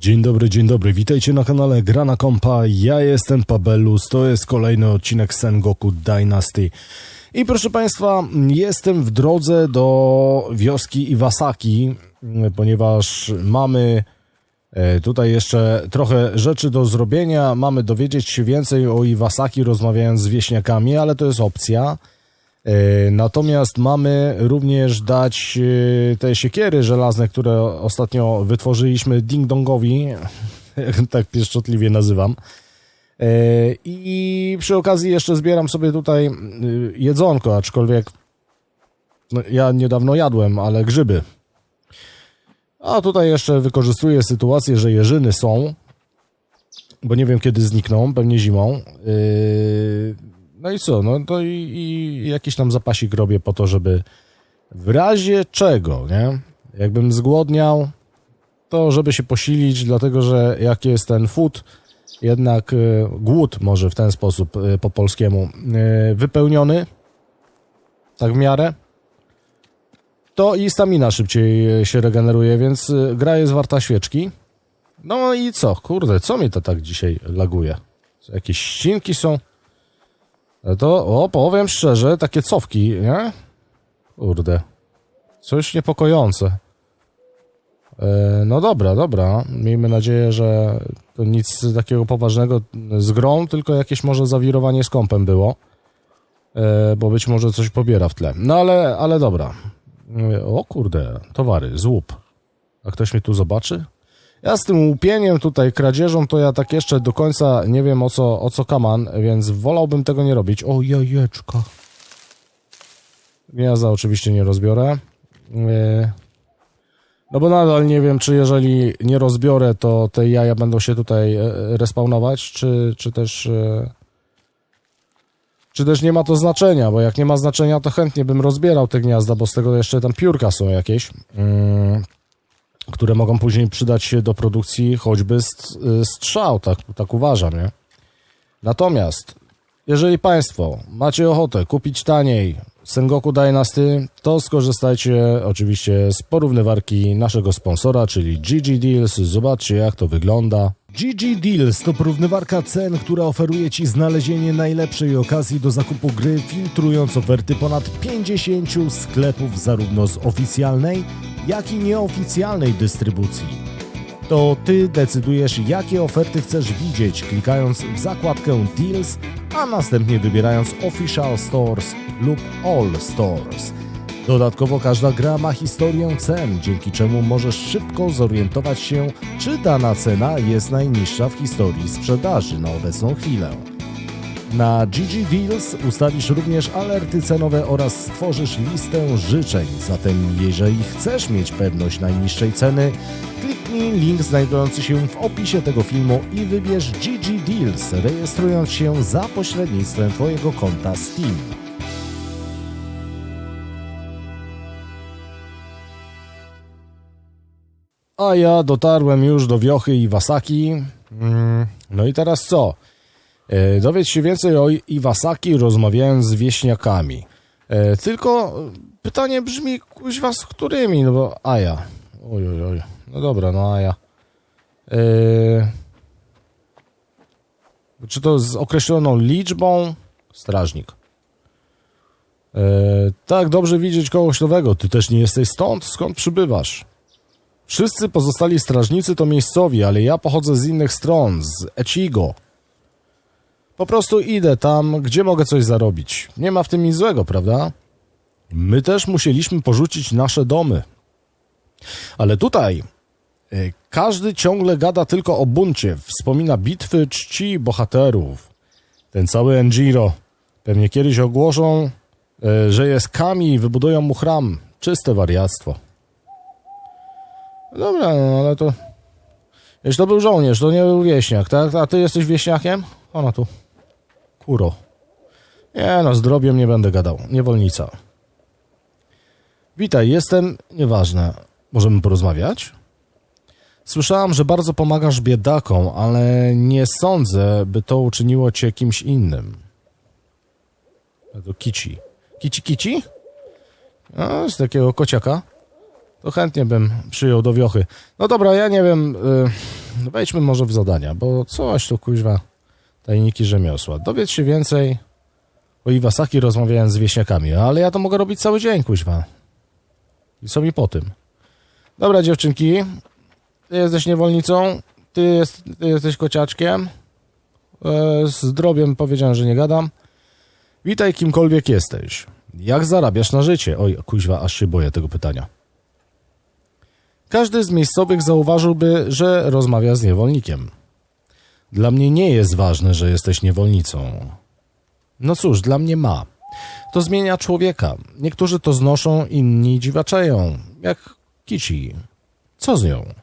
Dzień dobry, dzień dobry, witajcie na kanale Grana Kompa, ja jestem Pabelus, to jest kolejny odcinek Sengoku Dynasty. I proszę Państwa, jestem w drodze do wioski Iwasaki, ponieważ mamy e, tutaj jeszcze trochę rzeczy do zrobienia, mamy dowiedzieć się więcej o Iwasaki rozmawiając z wieśniakami, ale to jest opcja. E, Natomiast mamy również dać e, te siekiery żelazne, które ostatnio wytworzyliśmy Ding-Dongowi, tak pieszczotliwie nazywam. E, I przy okazji jeszcze zbieram sobie tutaj jedzonko, aczkolwiek no, ja niedawno jadłem, ale grzyby. A tutaj jeszcze wykorzystuję sytuację, że jeżyny są, bo nie wiem kiedy znikną, pewnie zimą. No i co? No to i, i jakiś tam zapasik robię po to, żeby w razie czego, nie? Jakbym zgłodniał, to żeby się posilić, dlatego że jak jest ten food, jednak y, głód może w ten sposób y, po polskiemu y, wypełniony, tak w miarę, to i stamina szybciej się regeneruje, więc gra jest warta świeczki. No i co? Kurde, co mnie to tak dzisiaj laguje? Jakieś ścinki są? No To, o, powiem szczerze, takie cofki, nie? Kurde. Coś niepokojące. E, no dobra, dobra. Miejmy nadzieję, że to nic takiego poważnego z grą, tylko jakieś może zawirowanie z kompem było. E, bo być może coś pobiera w tle. No ale, ale dobra. E, O kurde, towary, złup. A ktoś mnie tu zobaczy? Ja z tym łupieniem tutaj, kradzieżą, to ja tak jeszcze do końca nie wiem o co, o co kaman, więc wolałbym tego nie robić. O, jajeczka. Gniazda oczywiście nie rozbiorę. Yy. No bo nadal nie wiem, czy jeżeli nie rozbiorę, to te jaja będą się tutaj e, respawnować, czy, czy też... e, Czy też nie ma to znaczenia, bo jak nie ma znaczenia, to chętnie bym rozbierał te gniazda, bo z tego jeszcze tam piórka są jakieś. Które mogą później przydać się do produkcji choćby y, strzał, tak, tak uważam, nie? Natomiast, jeżeli Państwo macie ochotę kupić taniej Sengoku Dynasty, to skorzystajcie oczywiście z porównywarki naszego sponsora, czyli GG Deals. Zobaczcie, jak to wygląda. GG Deals to porównywarka cen, która oferuje Ci znalezienie najlepszej okazji do zakupu gry, filtrując oferty ponad 50 sklepów zarówno z oficjalnej, jak i nieoficjalnej dystrybucji. To Ty decydujesz, jakie oferty chcesz widzieć, klikając w zakładkę Deals, a następnie wybierając Official Stores lub All Stores. Dodatkowo każda gra ma historię cen, dzięki czemu możesz szybko zorientować się, czy dana cena jest najniższa w historii sprzedaży na obecną chwilę. Na GG Deals ustawisz również alerty cenowe oraz stworzysz listę życzeń. Zatem jeżeli chcesz mieć pewność najniższej ceny, kliknij link znajdujący się w opisie tego filmu i wybierz GG Deals, rejestrując się za pośrednictwem Twojego konta Steam. A ja dotarłem już do wiochy Iwasaki. Mm, No i teraz co? E, Dowiedz się więcej o Iwasaki rozmawiając z wieśniakami. E, Tylko pytanie brzmi, kuźwa, z którymi? No bo Aja. Oj, oj, oj. No dobra, no Aja. E, Czy to z określoną liczbą? Strażnik. Tak, dobrze widzieć kogoś nowego. Ty też nie jesteś stąd? Skąd przybywasz? Wszyscy pozostali strażnicy to miejscowi, ale ja pochodzę z innych stron, z Echigo. Po prostu idę tam, gdzie mogę coś zarobić. Nie ma w tym nic złego, prawda? My też musieliśmy porzucić nasze domy. Ale tutaj y, każdy ciągle gada tylko o buncie, wspomina bitwy, czci bohaterów. Ten cały Enjiro. Pewnie kiedyś ogłoszą, y, że jest Kami i wybudują mu chram. Czyste wariactwo. Dobra, no ale to... Jeśli to był żołnierz, to nie był wieśniak, tak? A ty jesteś wieśniakiem? Ona tu. Kuro. Nie no, z nie będę gadał. Niewolnica. Witaj, jestem... Nieważne. Możemy porozmawiać? Słyszałam, że bardzo pomagasz biedakom, ale nie sądzę, by to uczyniło cię kimś innym. To kici. Kici, kici? A, z takiego kociaka. To chętnie bym przyjął do wiochy. No dobra, ja nie wiem... Y wejdźmy może w zadania, bo coś tu kuźwa tajniki rzemiosła. Dowiedz się więcej o Iwasaki rozmawiając z wieśniakami, ale ja to mogę robić cały dzień, kuźwa. I co mi po tym? Dobra, dziewczynki, ty jesteś niewolnicą, ty, jest, ty jesteś kociaczkiem. E, z zdrowiem powiedziałem, że nie gadam. Witaj kimkolwiek jesteś. Jak zarabiasz na życie? Oj, kuźwa, aż się boję tego pytania. Każdy z miejscowych zauważyłby, że rozmawia z niewolnikiem. Dla mnie nie jest ważne, że jesteś niewolnicą. No cóż, dla mnie ma. To zmienia człowieka. Niektórzy to znoszą, inni dziwaczeją. Jak Kici. Co z nią?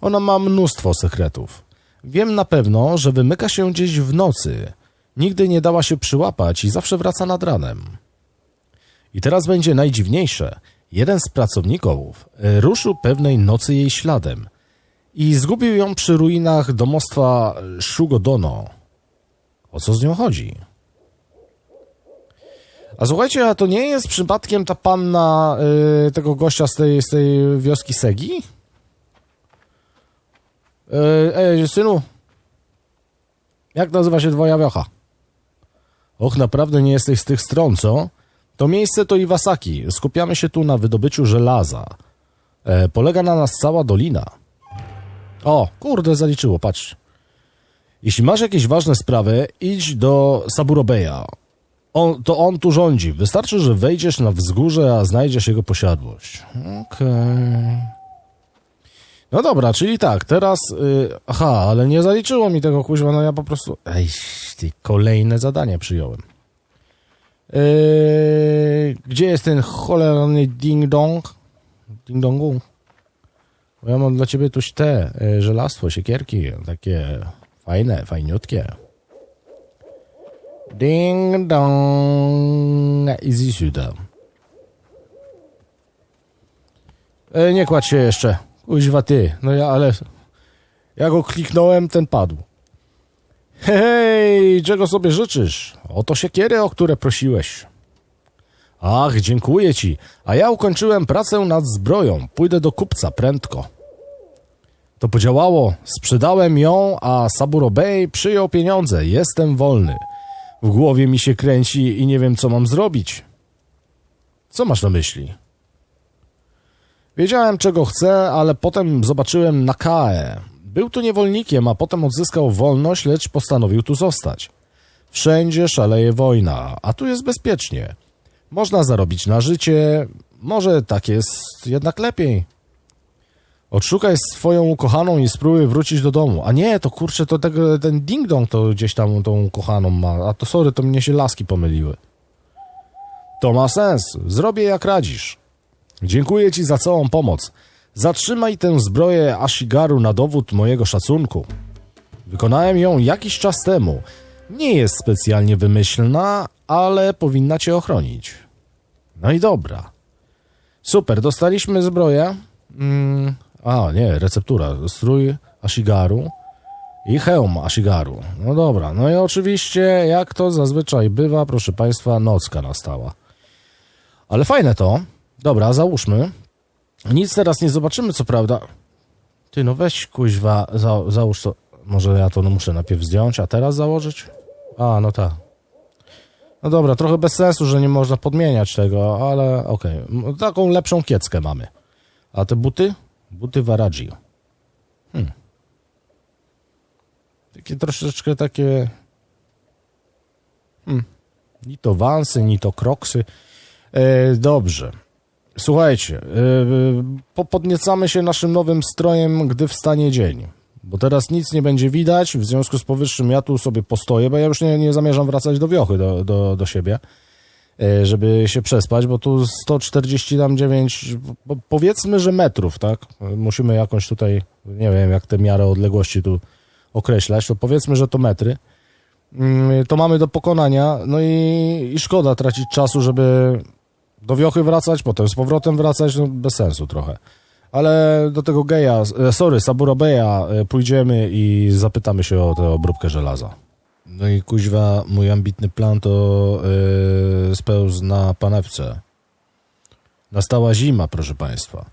Ona ma mnóstwo sekretów. Wiem na pewno, że wymyka się gdzieś w nocy. Nigdy nie dała się przyłapać i zawsze wraca nad ranem. I teraz będzie najdziwniejsze. Jeden z pracowników ruszył pewnej nocy jej śladem i zgubił ją przy ruinach domostwa Shugodono. O co z nią chodzi? A słuchajcie, a to nie jest przypadkiem ta panna y, tego gościa z tej, z tej wioski Segi? Y, ej, synu, jak nazywa się twoja wiocha? Och, naprawdę nie jesteś z tych stron, co? To miejsce to Iwasaki. Skupiamy się tu na wydobyciu żelaza. E, polega na nas cała dolina. O, kurde, zaliczyło, patrz. Jeśli masz jakieś ważne sprawy, idź do Saburobeja. On, to on tu rządzi. Wystarczy, że wejdziesz na wzgórze, a znajdziesz jego posiadłość. Okej. No dobra, czyli tak, teraz... Y, aha, ale nie zaliczyło mi tego kuźwa, no ja po prostu... Ej, ty, kolejne zadanie przyjąłem. Yy, gdzie jest ten cholerny ding-dong? Ding-dongu? Bo ja mam dla ciebie tuś te e, żelastwo, siekierki, takie fajne, fajniutkie. Ding dong. Easy siuda. E, nie kładź się jeszcze. Kuźwa ty. No ja, ale... Ja go kliknąłem, ten padł. Hej, czego sobie życzysz? Oto siekiery, o które prosiłeś. Ach, dziękuję ci. A ja ukończyłem pracę nad zbroją. Pójdę do kupca prędko. To podziałało. Sprzedałem ją, a Saburo Bey przyjął pieniądze. Jestem wolny. W głowie mi się kręci i nie wiem, co mam zrobić. Co masz na myśli? Wiedziałem, czego chcę, ale potem zobaczyłem Nakae. Był tu niewolnikiem, a potem odzyskał wolność, lecz postanowił tu zostać. Wszędzie szaleje wojna, a tu jest bezpiecznie. Można zarobić na życie, może tak jest jednak lepiej. Odszukaj swoją ukochaną i spróbuj wrócić do domu. A nie, to kurczę, to tego, ten ding-dong to gdzieś tam tą ukochaną ma. A to sorry, to mnie się laski pomyliły. To ma sens. Zrobię jak radzisz. Dziękuję ci za całą pomoc. Zatrzymaj tę zbroję Ashigaru na dowód mojego szacunku. Wykonałem ją jakiś czas temu. Nie jest specjalnie wymyślna, ale powinna cię ochronić. No i dobra. Super, dostaliśmy zbroję. Mm, a, nie, receptura. Strój Ashigaru i hełm Ashigaru. No dobra, no i oczywiście, jak to zazwyczaj bywa, proszę Państwa, nocka nastała. Ale fajne to. Dobra, załóżmy. Nic teraz nie zobaczymy, co prawda. Ty, no weź kuźwa, za, załóż to. Może ja to no muszę najpierw zdjąć, a teraz założyć? A, no tak. No dobra, trochę bez sensu, że nie można podmieniać tego, ale okej. Okay. Taką lepszą kieckę mamy. A te buty? Buty Varaji. Hmm. Takie troszeczkę takie... Hmm. Ni to wansy, ni to kroksy. E, dobrze. Słuchajcie, yy, podniecamy się naszym nowym strojem, gdy wstanie dzień. Bo teraz nic nie będzie widać, w związku z powyższym ja tu sobie postoję, bo ja już nie, nie zamierzam wracać do wiochy, do, do, do siebie, żeby się przespać, bo tu 149, powiedzmy, że metrów, tak? Musimy jakąś tutaj, nie wiem, jak te miary odległości tu określać, to powiedzmy, że to metry. Yy, to mamy do pokonania, no i, i szkoda tracić czasu, żeby do wiochy wracać, potem z powrotem wracać, no bez sensu trochę. Ale do tego geja, e, sorry, Saburo Beja e, pójdziemy i zapytamy się o tę obróbkę żelaza. No i kuźwa, mój ambitny plan to yy, spełzł na panewce. Nastała zima, proszę państwa.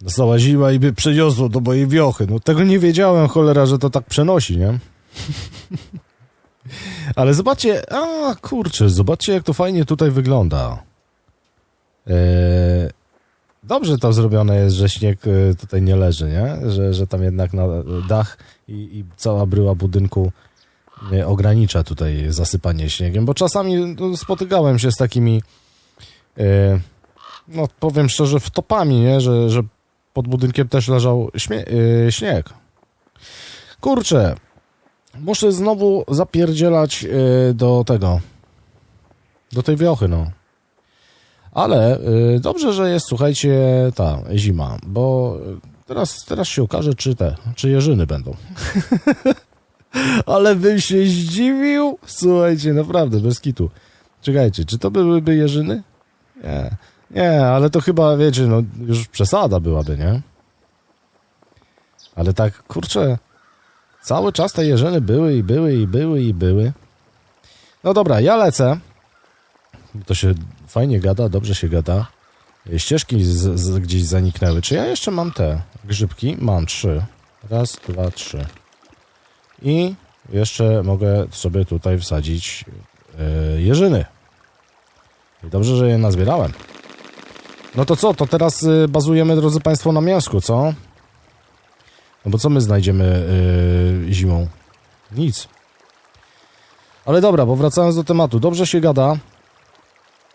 Dostała zima i by przeniosło do mojej wiochy. No tego nie wiedziałem, cholera, że to tak przenosi, nie? Ale zobaczcie, a kurczę, zobaczcie jak to fajnie tutaj wygląda. Eee, dobrze to zrobione jest, że śnieg e, tutaj nie leży, nie? Że, że tam jednak na dach i, i cała bryła budynku ogranicza tutaj zasypanie śniegiem, bo czasami no, spotykałem się z takimi e, no powiem szczerze, wtopami, nie? Że, że pod budynkiem też leżał e, śnieg. Kurczę, muszę znowu zapierdzielać e, do tego, do tej wiochy, no. Ale dobrze, że jest, słuchajcie, ta zima, bo teraz, teraz się okaże, czy te, czy jeżyny będą. Ale bym się zdziwił. Słuchajcie, naprawdę, bez kitu. Czekajcie, czy to byłyby jeżyny? Nie, nie, ale to chyba, wiecie, no już przesada byłaby, nie? Ale tak, kurczę, cały czas te jeżyny były i były i były i były. No dobra, ja lecę. To się fajnie gada, dobrze się gada. Ścieżki z, z, gdzieś zaniknęły. Czy ja jeszcze mam te grzybki? Mam trzy. Raz, dwa, trzy. I jeszcze mogę sobie tutaj wsadzić yy, jeżyny. I dobrze, że je nazbierałem. No to co? To teraz yy, bazujemy, drodzy Państwo, na mięsku, co? No bo co my znajdziemy yy, zimą? Nic. Ale dobra, bo wracając do tematu. Dobrze się gada.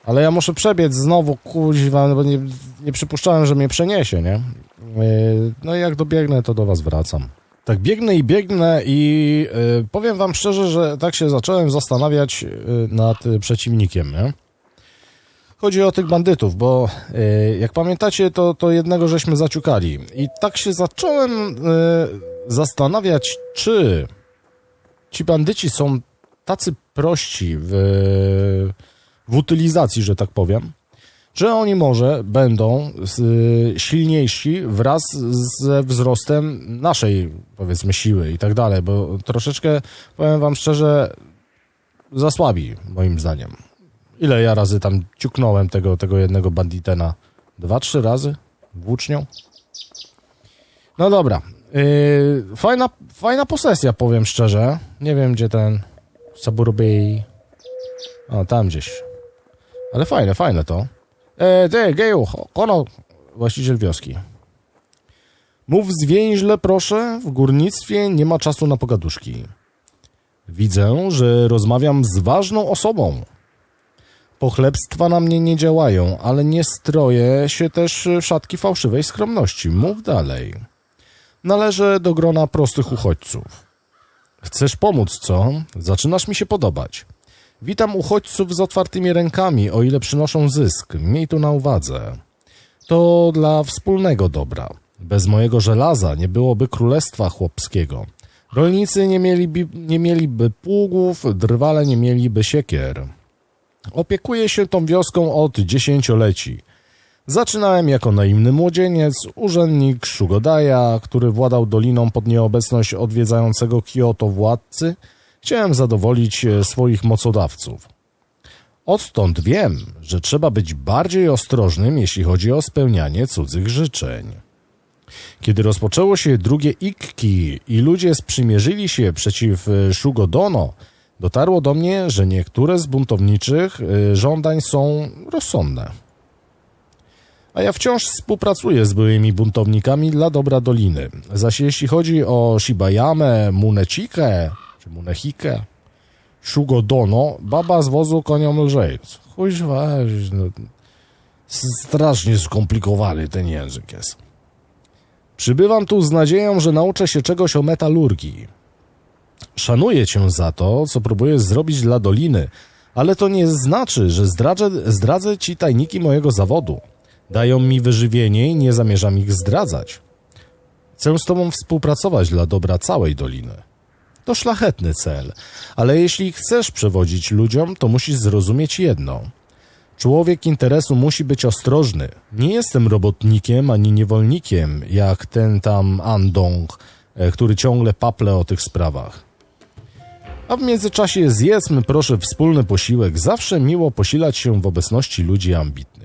Ale ja muszę przebiec znowu, kuźwa, bo nie, nie przypuszczałem, że mnie przeniesie, nie? Yy, No i jak dobiegnę, to do was wracam. Tak biegnę i biegnę i yy, powiem wam szczerze, że tak się zacząłem zastanawiać yy, nad yy, przeciwnikiem, nie? Chodzi o tych bandytów, bo yy, jak pamiętacie, to, to jednego żeśmy zaciukali. I tak się zacząłem yy, zastanawiać, czy ci bandyci są tacy prości w w utylizacji, że tak powiem, że oni może będą y, silniejsi wraz ze wzrostem naszej, powiedzmy, siły i tak dalej, bo troszeczkę, powiem wam szczerze, za słabi, moim zdaniem. Ile ja razy tam ciuknąłem tego, tego jednego banditena? Dwa, trzy razy? Włócznią? No dobra. Yy, fajna, fajna posesja, powiem szczerze. Nie wiem, gdzie ten Saburubej... O, tam gdzieś. Ale fajne, fajne to. E, ty, geju, kono, właściciel wioski. Mów zwięźle, proszę, w górnictwie nie ma czasu na pogaduszki. Widzę, że rozmawiam z ważną osobą. Pochlebstwa na mnie nie działają, ale nie stroję się też w szatki fałszywej skromności. Mów dalej. Należę do grona prostych uchodźców. Chcesz pomóc, co? Zaczynasz mi się podobać. Witam uchodźców z otwartymi rękami, o ile przynoszą zysk. Miej to na uwadze. To dla wspólnego dobra. Bez mojego żelaza nie byłoby królestwa chłopskiego. Rolnicy nie mieliby, nie mieliby pługów, drwale nie mieliby siekier. Opiekuję się tą wioską od dziesięcioleci. Zaczynałem jako naiwny młodzieniec, urzędnik Shugodaja, który władał doliną pod nieobecność odwiedzającego Kyoto władcy – Chciałem zadowolić e, swoich mocodawców. Odtąd wiem, że trzeba być bardziej ostrożnym, jeśli chodzi o spełnianie cudzych życzeń. Kiedy rozpoczęło się drugie Ikki i ludzie sprzymierzyli się przeciw e, Shugodono, dotarło do mnie, że niektóre z buntowniczych e, żądań są rozsądne. A ja wciąż współpracuję z byłymi buntownikami dla dobra doliny. Zaś jeśli chodzi o Shibayamę, Czy Munechike, Shugodono, baba z wozu koniom lżej. Chuj, weź, no, strasznie skomplikowany ten język jest. Przybywam tu z nadzieją, że nauczę się czegoś o metalurgii. Szanuję cię za to, co próbujesz zrobić dla Doliny, ale to nie znaczy, że zdradzę, zdradzę ci tajniki mojego zawodu. Dają mi wyżywienie i nie zamierzam ich zdradzać. Chcę z tobą współpracować dla dobra całej Doliny. To szlachetny cel, ale jeśli chcesz przewodzić ludziom, to musisz zrozumieć jedno. Człowiek interesu musi być ostrożny. Nie jestem robotnikiem ani niewolnikiem, jak ten tam Andong, e, który ciągle paple o tych sprawach. A w międzyczasie zjedzmy proszę wspólny posiłek. Zawsze miło posilać się w obecności ludzi ambitnych.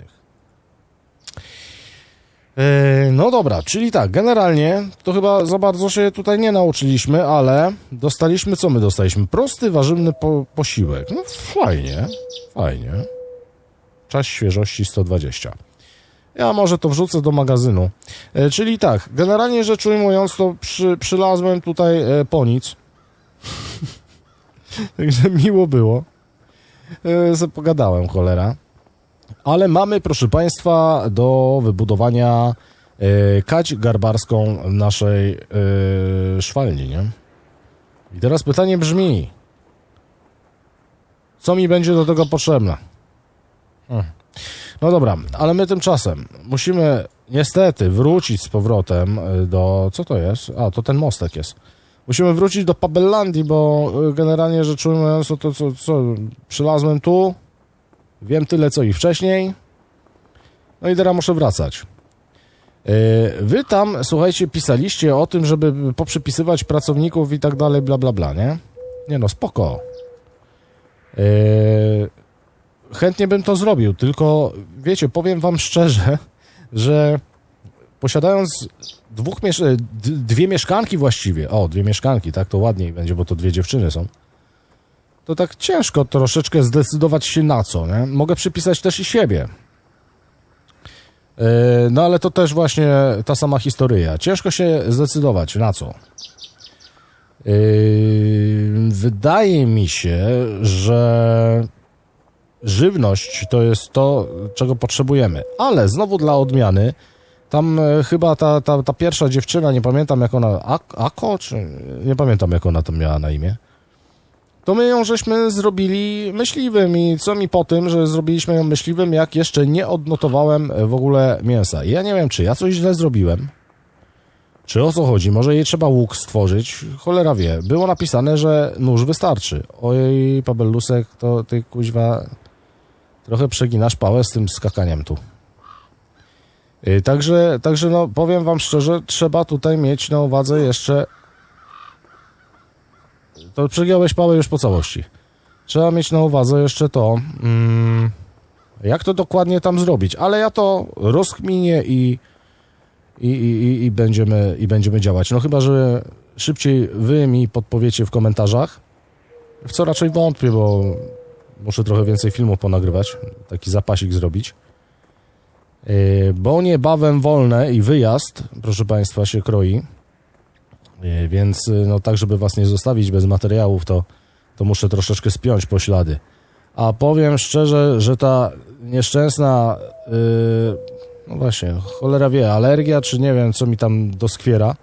E, No dobra, czyli tak, generalnie to chyba za bardzo się tutaj nie nauczyliśmy, ale dostaliśmy, co my dostaliśmy? Prosty, warzywny po, posiłek. No fajnie, fajnie. Czas świeżości 120. Ja może to wrzucę do magazynu. E, czyli tak, generalnie rzecz ujmując, to przy, przylazłem tutaj e, po nic. Także miło było. E, pogadałem, cholera. Ale mamy, proszę Państwa, do wybudowania e, kać garbarską naszej e, szwalni, nie? I teraz pytanie brzmi, co mi będzie do tego potrzebne? Hmm. No dobra, ale my tymczasem musimy niestety wrócić z powrotem e, do... Co to jest? A, to ten mostek jest. Musimy wrócić do Pabellandii, bo generalnie rzecz ujmując, to, to co, co, przylazłem tu, wiem tyle co i wcześniej, no i teraz muszę wracać. E, Wy tam, słuchajcie, pisaliście o tym, żeby poprzypisywać pracowników i tak dalej, bla, bla, bla, nie? Nie no, spoko. E, Chętnie bym to zrobił, tylko wiecie, powiem wam szczerze, że posiadając dwóch dwie mieszkanki właściwie, o, dwie mieszkanki, tak to ładniej będzie, bo to dwie dziewczyny są, to tak ciężko troszeczkę zdecydować się na co, nie? Mogę przypisać też i siebie. Yy, No ale to też właśnie ta sama historia. Ciężko się zdecydować na co. Yy, Wydaje mi się, że żywność to jest to, czego potrzebujemy. Ale znowu dla odmiany, tam e, chyba ta, ta, ta pierwsza dziewczyna, nie pamiętam jak ona, Ak- Ako, czy nie pamiętam jak ona tam miała na imię, to my ją żeśmy zrobili myśliwym i co mi po tym, że zrobiliśmy ją myśliwym, jak jeszcze nie odnotowałem w ogóle mięsa. I ja nie wiem, czy ja coś źle zrobiłem, czy o co chodzi, może jej trzeba łuk stworzyć, cholera wie. Było napisane, że nóż wystarczy. Ojej, Pabellusek, to ty kuźwa trochę przeginasz pałę z tym skakaniem tu. Yy, Także, także no, powiem wam szczerze, trzeba tutaj mieć na uwadze jeszcze... To przegiąłeś pałę już po całości. Trzeba mieć na uwadze jeszcze to, mm, jak to dokładnie tam zrobić, ale ja to rozkminię i, i, i, i, będziemy, i będziemy działać. No chyba, że szybciej wy mi podpowiecie w komentarzach, w co raczej wątpię, bo muszę trochę więcej filmów ponagrywać, taki zapasik zrobić. Yy, Bo niebawem wolne i wyjazd, proszę Państwa, się kroi. Yy, Więc yy, no tak, żeby Was nie zostawić bez materiałów, to, to muszę troszeczkę spiąć poślady. A powiem szczerze, że ta nieszczęsna, yy, no właśnie, cholera wie, alergia, czy nie wiem, co mi tam doskwiera,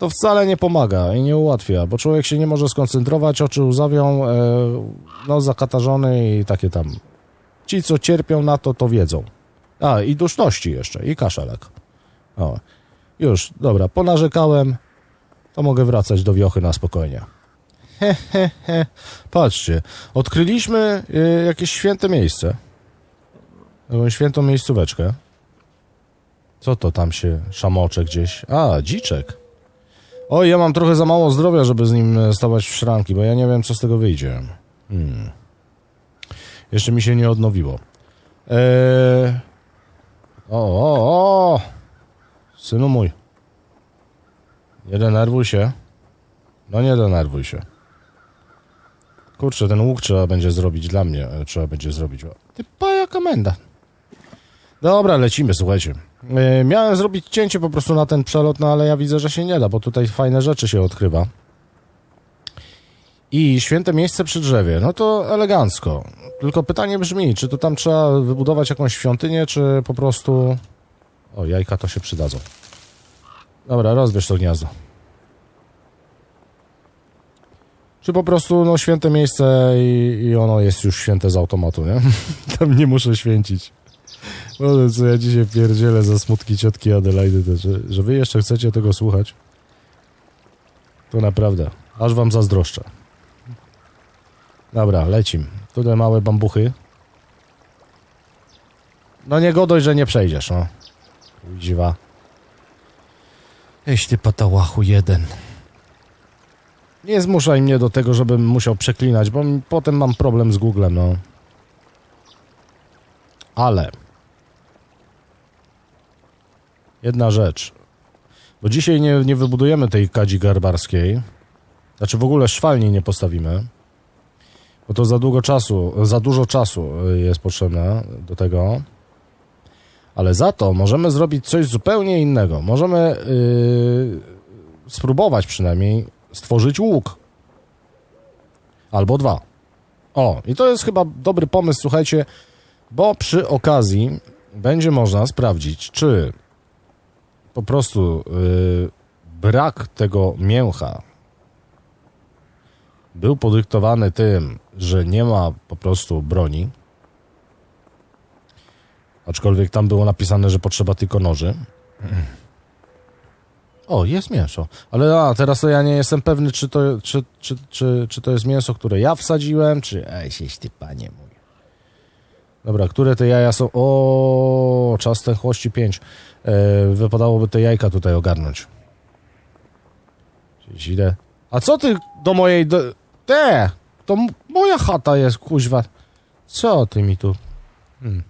to wcale nie pomaga i nie ułatwia, bo człowiek się nie może skoncentrować, oczy łzawią, e, no zakatarzony i takie tam. Ci, co cierpią na to, to wiedzą. A, i duszności jeszcze, i kaszelek. O, już, dobra, ponarzekałem, to mogę wracać do wiochy na spokojnie. He, he, he. Patrzcie, odkryliśmy y, jakieś święte miejsce. Świętą miejscóweczkę. Co to tam się szamocze gdzieś? A, dziczek. Oj, ja mam trochę za mało zdrowia, żeby z nim e, stawać w szranki, bo ja nie wiem, co z tego wyjdzie. Hmm. Jeszcze mi się nie odnowiło. Eee... O, o, o! Synu mój. Nie denerwuj się. No nie denerwuj się. Kurczę, ten łuk trzeba będzie zrobić dla mnie. e, Trzeba będzie zrobić. O, Ty paja komenda. Dobra, lecimy, słuchajcie. E, miałem zrobić cięcie po prostu na ten przelot, no ale ja widzę, że się nie da, bo tutaj fajne rzeczy się odkrywa. I święte miejsce przy drzewie, no to elegancko. Tylko pytanie brzmi, czy to tam trzeba wybudować jakąś świątynię, czy po prostu... O, jajka to się przydadzą. Dobra, rozbierz to gniazdo. Czy po prostu, no, święte miejsce i, i ono jest już święte z automatu, nie? tam nie muszę święcić. Boże, co ja dzisiaj pierdzielę za smutki ciotki Adelaidy, to, że, że wy jeszcze chcecie tego słuchać. To naprawdę, aż wam zazdroszczę. Dobra, lecim. Tutaj małe bambuchy. No nie godość, że nie przejdziesz, no. Dziwa. Eś ty patałachu jeden. Nie zmuszaj mnie do tego, żebym musiał przeklinać, bo potem mam problem z Googlem, no. Ale... jedna rzecz. Bo dzisiaj nie, nie wybudujemy tej kadzi garbarskiej. Znaczy w ogóle szwalni nie postawimy. Bo to za długo czasu, za dużo czasu y, jest potrzebne do tego. Ale za to możemy zrobić coś zupełnie innego. Możemy yy, spróbować przynajmniej stworzyć łuk. Albo dwa. O, i to jest chyba dobry pomysł, słuchajcie, bo przy okazji będzie można sprawdzić, czy po prostu yy, brak tego mięcha był podyktowany tym, że nie ma po prostu broni. Aczkolwiek tam było napisane, że potrzeba tylko noży. O, jest mięso. Ale a, teraz to ja nie jestem pewny, czy to, czy, czy, czy, czy to jest mięso, które ja wsadziłem, czy... Ej, sieś ty panie mój. Dobra, które te jaja są... O, czas ten chłości 5. E, wypadałoby te jajka tutaj ogarnąć. Źle. A co ty do mojej... Do... Te! To moja chata jest, kuźwa. Co ty mi tu... Hmm.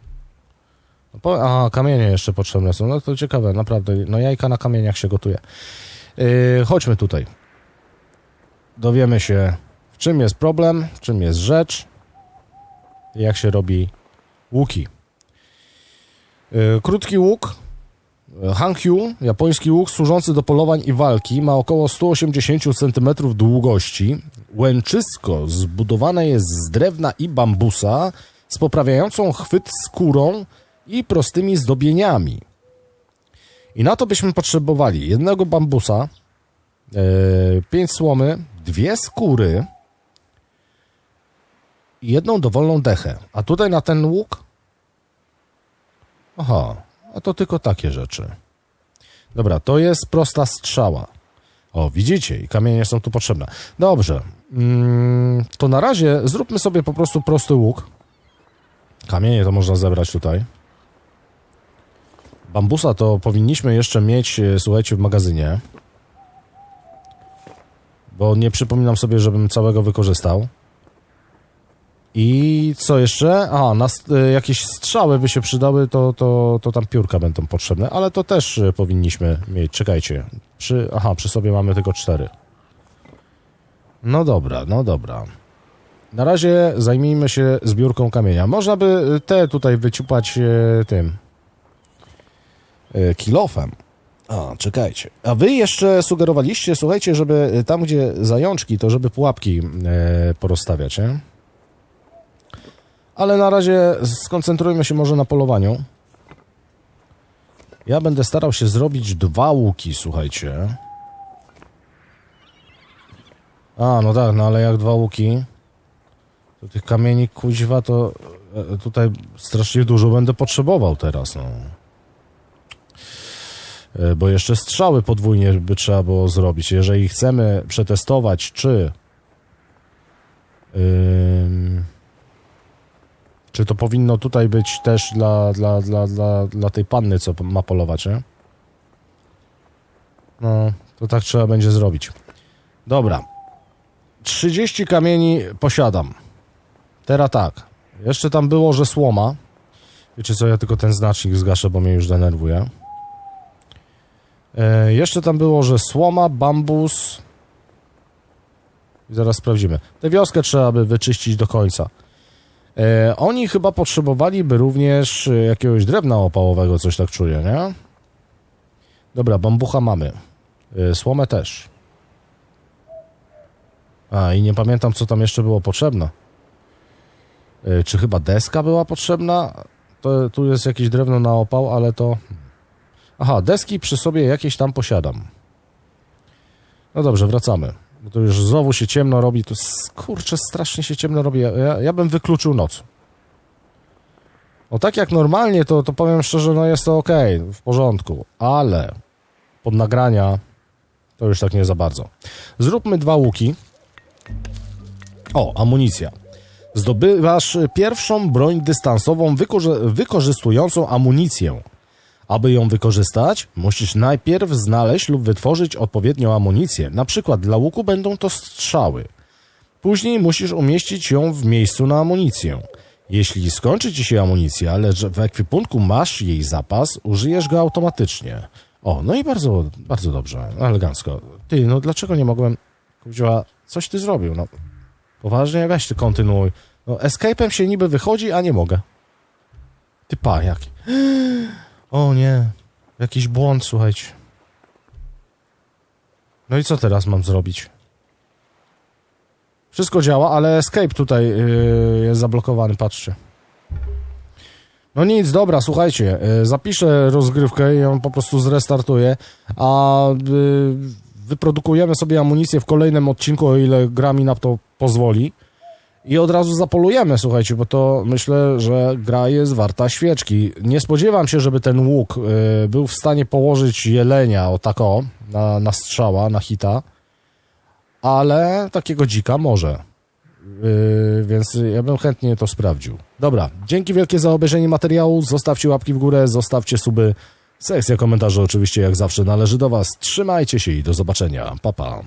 No po... Aha, kamienie jeszcze potrzebne są. No to ciekawe, naprawdę. No jajka na kamieniach się gotuje. Yy, chodźmy tutaj. Dowiemy się, w czym jest problem, czym jest rzecz, jak się robi łuki. Yy, krótki łuk, yy, Hankyu, japoński łuk służący do polowań i walki, ma około 180 cm długości. Łęczysko zbudowane jest z drewna i bambusa z poprawiającą chwyt skórą i prostymi zdobieniami. I na to byśmy potrzebowali jednego bambusa, e, pięć słomy, dwie skóry i jedną dowolną dechę. A tutaj na ten łuk? Aha, a to tylko takie rzeczy. Dobra, to jest prosta strzała. O, widzicie, i kamienie są tu potrzebne. Dobrze, mm, to na razie zróbmy sobie po prostu prosty łuk. Kamienie to można zebrać tutaj. Bambusa to powinniśmy jeszcze mieć, e, słuchajcie, w magazynie. Bo nie przypominam sobie, żebym całego wykorzystał. I co jeszcze? A, e, jakieś strzały by się przydały, to, to, to tam piórka będą potrzebne, ale to też e, powinniśmy mieć. Czekajcie. Przy, aha, przy sobie mamy tylko cztery. No dobra, no dobra. Na razie zajmijmy się zbiórką kamienia. Można by te tutaj wyciupać tym kilofem. A, czekajcie. A wy jeszcze sugerowaliście, słuchajcie, żeby e, tam, gdzie zajączki, to żeby pułapki e, porozstawiać, nie? Ale na razie skoncentrujmy się może na polowaniu. Ja będę starał się zrobić dwa łuki, słuchajcie. A, no tak, no ale jak dwa łuki, to tych kamieni kuźwa to e, tutaj strasznie dużo będę potrzebował teraz, no. E, Bo jeszcze strzały podwójnie by trzeba było zrobić. Jeżeli chcemy przetestować, czy czy to powinno tutaj być też dla, dla, dla, dla, dla tej panny, co ma polować, nie? No, to tak trzeba będzie zrobić. Dobra. 30 kamieni posiadam. Teraz tak. Jeszcze tam było, że słoma. Wiecie co, ja tylko ten znacznik zgaszę, bo mnie już denerwuje. E, jeszcze tam było, że słoma, bambus. I zaraz sprawdzimy. Tę wioskę trzeba by wyczyścić do końca. E, oni chyba potrzebowaliby również e, jakiegoś drewna opałowego, coś tak czuję, nie? Dobra, bambucha mamy. E, słomę też. A, i nie pamiętam, co tam jeszcze było potrzebne. E, czy chyba deska była potrzebna? To, tu jest jakieś drewno na opał, ale to... Aha, deski przy sobie jakieś tam posiadam. No dobrze, wracamy. Bo to już znowu się ciemno robi. To kurczę, strasznie się ciemno robi. Ja, ja, ja bym wykluczył noc. No tak jak normalnie, to, to powiem szczerze, no jest to ok, w porządku. Ale pod nagrania to już tak nie za bardzo. Zróbmy dwa łuki. O, amunicja. Zdobywasz pierwszą broń dystansową wykorzystującą amunicję. Aby ją wykorzystać, musisz najpierw znaleźć lub wytworzyć odpowiednią amunicję. Na przykład dla łuku będą to strzały. Później musisz umieścić ją w miejscu na amunicję. Jeśli skończy ci się amunicja, lecz w ekwipunku masz jej zapas, użyjesz go automatycznie. O, no i bardzo, bardzo dobrze, elegancko. Ty, no dlaczego nie mogłem... Kuźwa, coś ty zrobił, no. Poważnie, weź ty kontynuuj. No, escape'em się niby wychodzi, a nie mogę. Ty pa, jaki. O nie, jakiś błąd, słuchajcie. No i co teraz mam zrobić? Wszystko działa, ale escape tutaj yy, jest zablokowany, patrzcie. No nic, dobra, słuchajcie, yy, zapiszę rozgrywkę i ją po prostu zrestartuję, a yy, wyprodukujemy sobie amunicję w kolejnym odcinku, o ile gra mi na to pozwoli. I od razu zapolujemy, słuchajcie, bo to myślę, że gra jest warta świeczki. Nie spodziewam się, żeby ten łuk y, był w stanie położyć jelenia o tako na, na strzała, na hita, ale takiego dzika może. Y, więc ja bym chętnie to sprawdził. Dobra, dzięki wielkie za obejrzenie materiału. Zostawcie łapki w górę, zostawcie suby. Sekcja komentarzy oczywiście jak zawsze należy do Was. Trzymajcie się i do zobaczenia. Pa, pa.